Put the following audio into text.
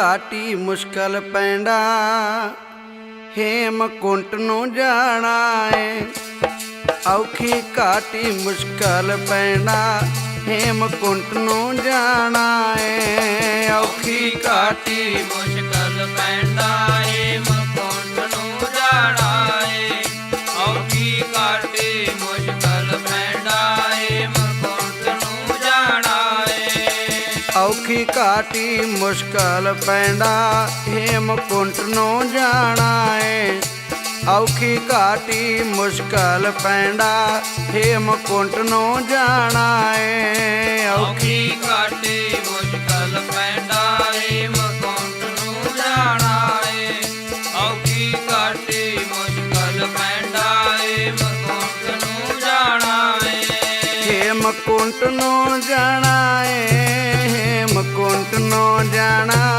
ਘਾਟੀ ਮੁਸ਼ਕਲ ਪੈਂਦਾ, ਹੇਮਕੁੰਟ ਨੂੰ ਜਾਣਾ ਏ। ਔਖੀ ਘਾਟੀ ਮੁਸ਼ਕਲ ਪੈਂਦਾ, ਹੇਮਕੁੰਟ ਨੂੰ ਜਾਣਾ ਏ। ਔਖੀ ਘਾਟੀ ਮੁਸ਼ਕਲ ਪੈਂਦਾ। ਔਖੀ ਕਾਟੀ ਮੁਸ਼ਕਲ ਪੈਂਦਾ ਹੇਮਕੁੰਟ ਨੂੰ ਜਾਣਾ ਏ। ਔਖੀ ਕਾਟੀ ਮੁਸ਼ਕਲ ਪੈਂਦਾ ਹੇਮਕੁੰਟ ਨੂੰ ਜਾਣਾ ਏ। ਔਖੀ ਕਾਟੀ ਮੁਸ਼ਕਲ ਪੈਂਦਾ ਹੇਮਕੁੰਟ ਨੂੰ ਜਾਣਾ ਏ। ਔਖੀ ਕਾਟੀ ਮੁਸ਼ਕਲ ਪੈਂਦਾ ਹੇਮਕੁੰਟ ਨੂੰ ਜਾਣਾ ਏ। ਹੇਮਕੁੰਟ ਨੂੰ ਜਾਣਾ ਏ। জানা